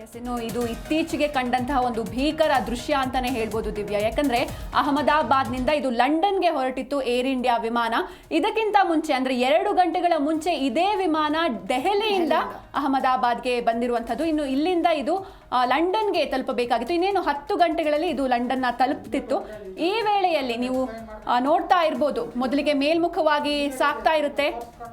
S ಇನ್ನು ಇದು ಇತ್ತೀಚೆಗೆ ಕಂಡಂತಹ ಒಂದು ಭೀಕರ ದೃಶ್ಯ ಅಂತಾನೆ ಹೇಳ್ಬೋದು ದಿವ್ಯಾ. ಯಾಕಂದ್ರೆ ಅಹಮದಾಬಾದ್ನಿಂದ ಇದು ಲಂಡನ್ಗೆ ಹೊರಟಿತ್ತು ಏರ್ ಇಂಡಿಯಾ ವಿಮಾನ. ಇದಕ್ಕಿಂತ ಮುಂಚೆ ಅಂದ್ರೆ ಎರಡು ಗಂಟೆಗಳ ಮುಂಚೆ ಇದೇ ವಿಮಾನ ದೆಹಲಿಯಿಂದ ಅಹಮದಾಬಾದ್ಗೆ ಬಂದಿರುವಂಥದ್ದು. ಇನ್ನು ಇಲ್ಲಿಂದ ಇದು ಲಂಡನ್ಗೆ ತಲುಪಬೇಕಾಗಿತ್ತು. ಇನ್ನೇನು ಹತ್ತು ಗಂಟೆಗಳಲ್ಲಿ ಇದು ಲಂಡನ್ನ ತಲುಪ್ತಿತ್ತು. ಈ ವೇಳೆಯಲ್ಲಿ ನೀವು ನೋಡ್ತಾ ಇರ್ಬೋದು. ಮೊದಲಿಗೆ ಮೇಲ್ಮುಖವಾಗಿ ಸಾಗ್ತಾ ಇರುತ್ತೆ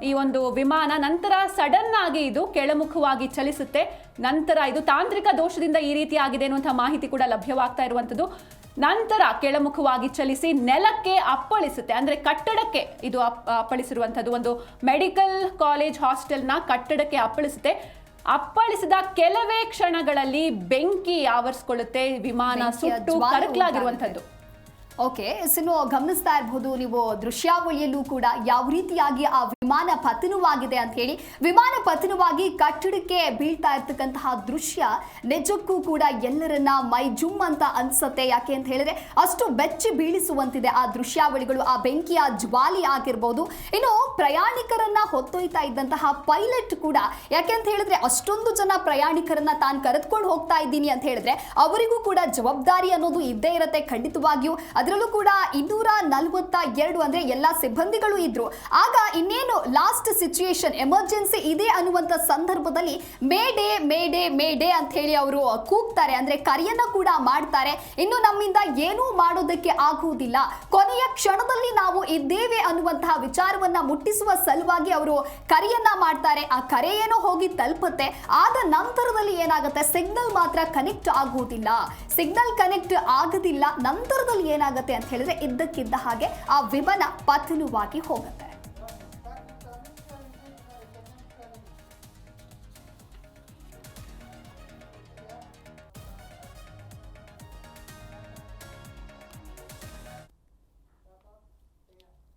ಈ ಒಂದು ವಿಮಾನ. ನಂತರ ಸಡನ್ ಆಗಿ ಇದು ಕೆಳಮುಖವಾಗಿ ಚಲಿಸುತ್ತೆ. ನಂತರ ಇದು ತಾಂತ್ರಿಕ ದೋಷದಿಂದ ಈ ರೀತಿ ಆಗಿದೆ ಅನ್ನುವಂಥ ಮಾಹಿತಿ ಕೂಡ ಲಭ್ಯವಾಗ್ತಾ ಇರುವಂಥದ್ದು. ನಂತರ ಕೆಳಮುಖವಾಗಿ ಚಲಿಸಿ ನೆಲಕ್ಕೆ ಅಪ್ಪಳಿಸುತ್ತೆ. ಅಂದ್ರೆ ಕಟ್ಟಡಕ್ಕೆ ಇದು ಅಪ್- ಅಪ್ಪಳಿಸಿರುವಂಥದ್ದು. ಒಂದು ಮೆಡಿಕಲ್ ಕಾಲೇಜ್ ಹಾಸ್ಟೆಲ್ನ ಕಟ್ಟಡಕ್ಕೆ ಅಪ್ಪಳಿಸುತ್ತೆ. ಅಪ್ಪಳಿಸಿದ ಕೆಲವೇ ಕ್ಷಣಗಳಲ್ಲಿ ಬೆಂಕಿ ಆವರಿಸ್ಕೊಳ್ಳುತ್ತೆ. ವಿಮಾನ ಸುಟ್ಟು ಕರಕಲಾಗಿರುವಂಥದ್ದು. ಓಕೆ ಇನ್ನು ಗಮನಿಸ್ತಾ ಇರಬಹುದು ನೀವು. ದೃಶ್ಯಾವಳಿಯಲ್ಲೂ ಕೂಡ ಯಾವ ರೀತಿಯಾಗಿ ಆ ವಿಮಾನ ಪತನವಾಗಿದೆ ಅಂತ ಹೇಳಿ ವಿಮಾನ ಪತನವಾಗಿ ಕಟ್ಟಡಕ್ಕೆ ಬೀಳ್ತಾ ಇರ್ತಕ್ಕಂತಹ ದೃಶ್ಯ ನಿಜಕ್ಕೂ ಕೂಡ ಎಲ್ಲರನ್ನ ಮೈ ಜುಮ್ ಅಂತ ಅನ್ಸುತ್ತೆ. ಯಾಕೆ ಅಂತ ಹೇಳಿದ್ರೆ ಅಷ್ಟು ಬೆಚ್ಚಿ ಬೀಳಿಸುವಂತಿದೆ ಆ ದೃಶ್ಯಾವಳಿಗಳು. ಆ ಬೆಂಕಿಯ ಜ್ವಾಲಿ ಆಗಿರ್ಬೋದು, ಇನ್ನು ಪ್ರಯಾಣಿಕರನ್ನ ಹೊತ್ತೊಯ್ತಾ ಇದ್ದಂತಹ ಪೈಲಟ್ ಕೂಡ, ಯಾಕೆ ಅಂತ ಹೇಳಿದ್ರೆ ಅಷ್ಟೊಂದು ಜನ ಪ್ರಯಾಣಿಕರನ್ನ ತಾನು ಕರೆದುಕೊಂಡು ಹೋಗ್ತಾ ಇದ್ದೀನಿ ಅಂತ ಹೇಳಿದ್ರೆ ಅವರಿಗೂ ಕೂಡ ಜವಾಬ್ದಾರಿ ಅನ್ನೋದು ಇದ್ದೇ ಇರುತ್ತೆ ಖಂಡಿತವಾಗಿಯೂ. ಅದರಲ್ಲೂ ಕೂಡ ಇನ್ನೂರ ನಲವತ್ತ ಎರಡು ಅಂದ್ರೆ ಎಲ್ಲಾ ಸಿಬ್ಬಂದಿಗಳು ಇದ್ರು. ಆಗ ಇನ್ನೇನು ಲಾಸ್ಟ್ ಸಿಚುಯೇಷನ್, ಎಮರ್ಜೆನ್ಸಿ ಇದೆ ಅನ್ನುವಂತ ಸಂದರ್ಭದಲ್ಲಿ ಮೇಡೇ ಮೇಡೇ ಮೇಡೇ ಅಂತ ಹೇಳಿ ಅವರು ಕೂಗ್ತಾರೆ. ಅಂದ್ರೆ ಕರೆಯನ್ನು ಕೂಡ ಮಾಡ್ತಾರೆ. ಇನ್ನು ನಮ್ಮಿಂದ ಏನೂ ಮಾಡೋದಕ್ಕೆ ಆಗುವುದಿಲ್ಲ. ಕೊನೆಯ ಕ್ಷಣದಲ್ಲಿ ನಾವು ಇದ್ದೇವೆ ಅನ್ನುವಂತಹ ವಿಚಾರವನ್ನ ಮುಟ್ಟಿಸುವ ಸಲುವಾಗಿ ಅವರು ಕರೆಯನ್ನ ಮಾಡ್ತಾರೆ. ಆ ಕರೆ ಏನೋ ಹೋಗಿ ತಲುಪುತ್ತೆ. ಆದ ನಂತರದಲ್ಲಿ ಏನಾಗುತ್ತೆ? ಸಿಗ್ನಲ್ ಮಾತ್ರ ಕನೆಕ್ಟ್ ಆಗುವುದಿಲ್ಲ. ಸಿಗ್ನಲ್ ಕನೆಕ್ಟ್ ಆಗೋದಿಲ್ಲ. ನಂತರದಲ್ಲಿ ಏನಾಗುತ್ತೆ ಅಂತ ಹೇಳಿದ್ರೆ ಇದ್ದಕ್ಕಿದ್ದ ಹಾಗೆ ಆ ವಿಮಾನ ಪತನವಾಗಿ ಹೋಗುತ್ತೆ.